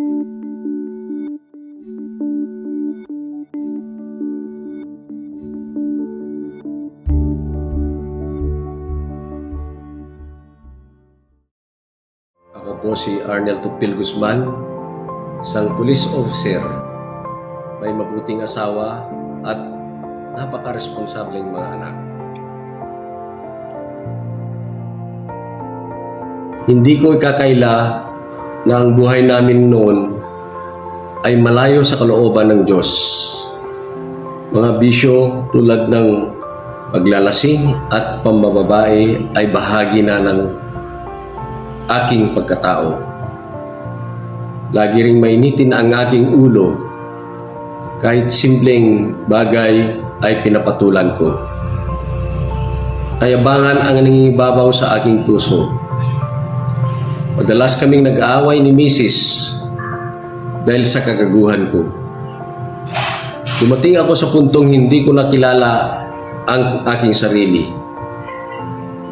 Ako po si Arnel Tupil Guzman, isang police officer. May mabuting asawa at napaka-responsableng mga anak. Hindi ko ikakaila na ang buhay namin noon ay malayo sa kalooban ng Diyos. Mga bisyo tulad ng paglalasing at pambababae ay bahagi na ng aking pagkatao. Lagi ring mainitin ang aking ulo kahit simpleng bagay ay pinapatulan ko. Kayabangan ang nangingibabaw sa aking puso. Madalas kaming nag-aaway ni Mrs. dahil sa kagaguhan ko. Dumating ako sa puntong hindi ko nakilala ang aking sarili.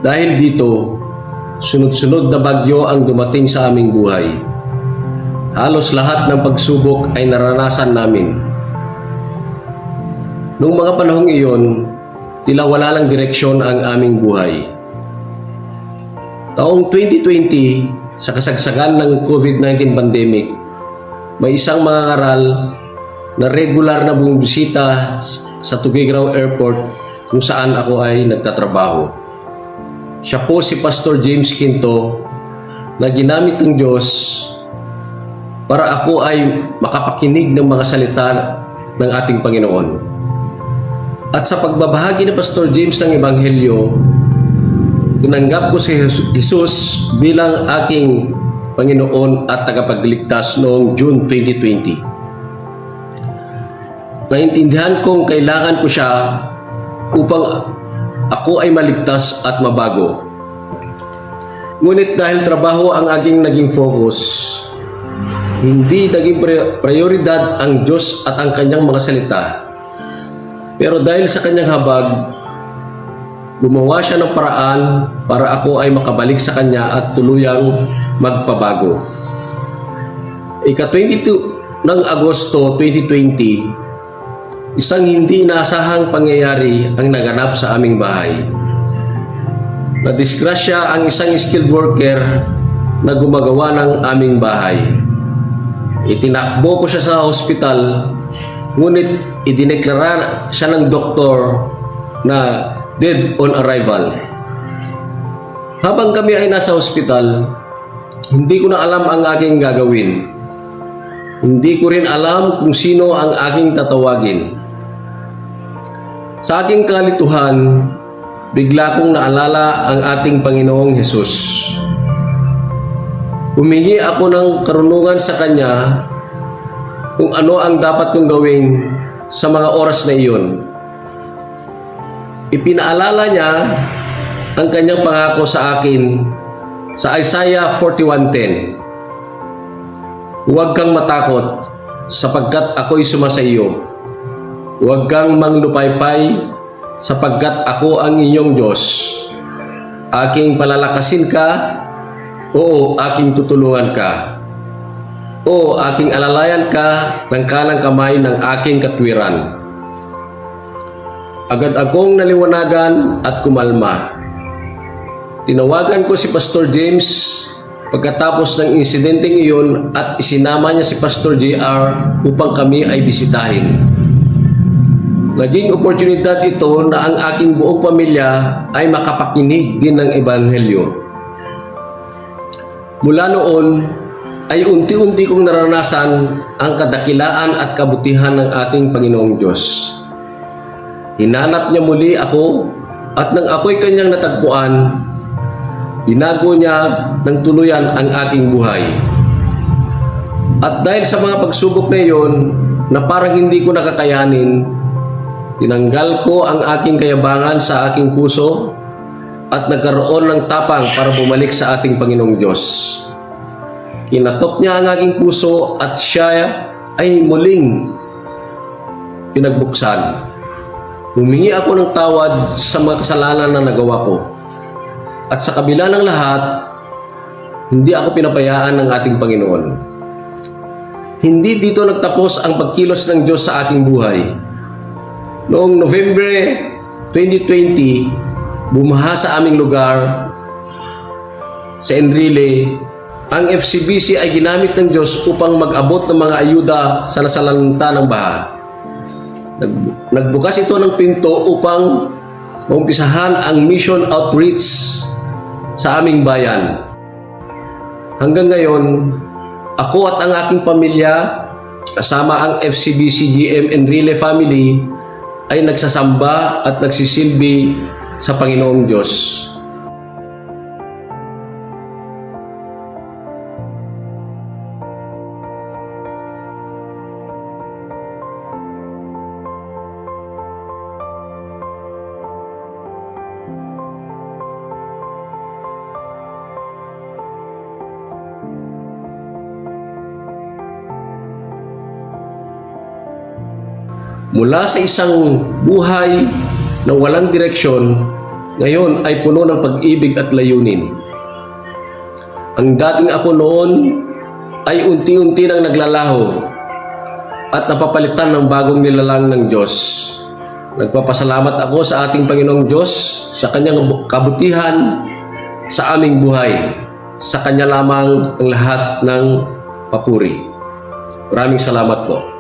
Dahil dito, sunod-sunod na bagyo ang dumating sa aming buhay. Halos lahat ng pagsubok ay naranasan namin. Noong mga panahong iyon, tila wala lang direksyon ang aming buhay. Taong 2020, sa kasagsagan ng COVID-19 pandemic, may isang mga ngaral na regular na bumisita sa Tuguegarao Airport kung saan ako ay nagtatrabaho. Siya po si Pastor James Quinto na ginamit ng Diyos para ako ay makapakinig ng mga salita ng ating Panginoon. At sa pagbabahagi ni Pastor James ng Ebanghelyo, tinanggap ko si Jesus bilang aking Panginoon at tagapagligtas noong June 2020. Naintindihan kong kailangan ko siya upang ako ay maligtas at mabago. Ngunit dahil trabaho ang aking naging focus, hindi naging pri- prioridad ang Diyos at ang kanyang mga salita. Pero dahil sa kanyang habag, gumawa siya ng paraan para ako ay makabalik sa kanya at tuluyang magpabago. Ika-22 ng Agosto 2020, isang hindi inaasahang pangyayari ang naganap sa aming bahay. Nadisgrasya ang isang skilled worker na gumagawa ng aming bahay. Itinakbo ko siya sa hospital, ngunit idineklara siya ng doktor na dead on arrival. Habang kami ay nasa hospital, hindi ko na alam ang aking gagawin. Hindi ko rin alam kung sino ang aking tatawagin. Sa aking kalituhan, bigla kong naalala ang ating Panginoong Hesus. Humingi ako ng karunungan sa Kanya kung ano ang dapat kong gawin sa mga oras na iyon. Ipinaalala niya ang kanyang pangako sa akin sa Isaiah 41.10 Huwag kang matakot sapagkat ako'y iyo. Huwag kang manglupaypay sapagkat ako ang inyong Diyos. Aking palalakasin ka, oo, aking tutulungan ka. Oo, aking alalayan ka ng kanang kamay ng aking katwiran. Agad akong naliwanagan at kumalma. Tinawagan ko si Pastor James pagkatapos ng insidenteng iyon at isinama niya si Pastor JR upang kami ay bisitahin. Naging oportunidad ito na ang aking buong pamilya ay makapakinig din ng Ebanghelyo. Mula noon ay unti-unti kong naranasan ang kadakilaan at kabutihan ng ating Panginoong Diyos. Hinanap niya muli ako at nang ako'y kanyang natagpuan, binago niya ng tuluyan ang aking buhay. At dahil sa mga pagsubok na iyon na parang hindi ko nakakayanin, tinanggal ko ang aking kayabangan sa aking puso at nagkaroon ng tapang para bumalik sa ating Panginoong Diyos. Kinatok niya ang aking puso at siya ay muling pinagbuksan. Humingi ako ng tawad sa mga kasalanan na nagawa ko. At sa kabila ng lahat, hindi ako pinapayaan ng ating Panginoon. hindi dito nagtapos ang pagkilos ng Diyos sa aking buhay. Noong November 2020, bumaha sa aming lugar sa Enrile, ang FCBC ay ginamit ng Diyos upang mag-abot ng mga ayuda sa nasalanta ng baha. Nag- nagbukas ito ng pinto upang maumpisahan ang mission outreach sa aming bayan. Hanggang ngayon, ako at ang aking pamilya, kasama ang FCBC GM Enrile family, ay nagsasamba at nagsisilbi sa Panginoong Diyos. Mula sa isang buhay na walang direksyon, ngayon ay puno ng pag-ibig at layunin. Ang dating ako noon ay unti-unti nang naglalaho at napapalitan ng bagong nilalang ng Diyos. Nagpapasalamat ako sa ating Panginoong Diyos sa kanyang kabutihan sa aming buhay. Sa kanya lamang ang lahat ng papuri. Maraming salamat po.